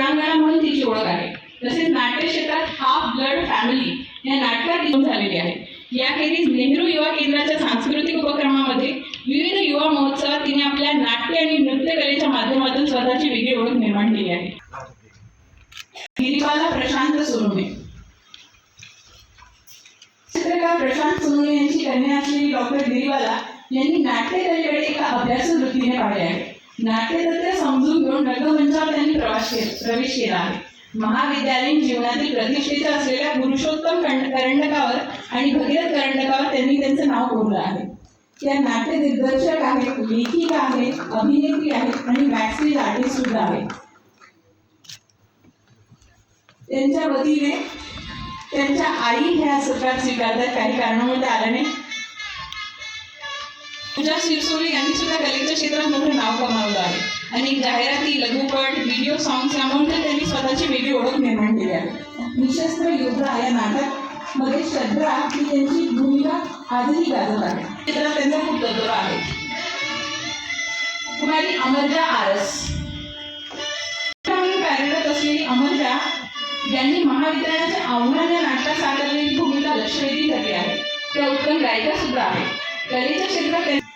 वीरांगणा म्हणून तिची ओळख आहे. तसेच नाट्य क्षेत्रात हाफ ब्लड फॅमिली या नाटकात येऊन झालेली आहे. याखेरीज नेहरू युवा केंद्राच्या सांस्कृतिक उपक्रमामध्ये विविध युवा महोत्सवात तिने आपल्या नाट्य आणि नृत्यकलेच्या माध्यमातून स्वतःची वेगळी ओळख निर्माण केली आहे. गिरीबाला प्रशांत सोनवणे. चित्रकार प्रशांत सोनवणे यांची कन्या असलेली डॉक्टर गिरीबाला यांनी नाट्यकलेकडे एका अभ्यास वृत्तीने पाहिले आहे. नाट्यतत्त्व समजून घेऊन रंगमंचावर त्यांनी प्रवास प्रवेश केला आहे. महाविद्यालयीन जीवनातील प्रतिष्ठेच्या असलेल्या पुरुषोत्तम करंडकावर आणि भगीरथ करंडकावर त्यांनी त्यांचं नाव कोरलं आहे. त्या नाट्य दिग्दर्शक आहेत लेखिका आहेत अभिनेत्री आहेत आणि वॅक्सिन आर्टिस्ट सुद्धा आहेत. त्यांच्या वतीने त्यांच्या आई ह्या सत्रात स्वीकारतात. काही कारणामुळे आल्याने पूजा शिरसोली यांनी अनेक जाहिराती लघुपट व्हिडिओ सॉंग्स यामुळे त्यांनी स्वतःची वेगळी ओळख निर्माण केली आहे. निशस्त्र योद्धा या नाटकमध्ये श्रद्धा ही त्यांची भूमिका आजही गाजत आहे. चित्रात त्यांचा खूप दबदबा आहे. कुमारी अमरजा आरस. कार्यरत असलेली अमरजा ज्यांनी महाविद्यालयाच्या आव्हान या नाटकात साकारलेली भूमिका लक्षवेधी ठरली आहे. त्या उत्तम गायिका सुद्धा आहेत. कलेच्या क्षेत्रात त्यां-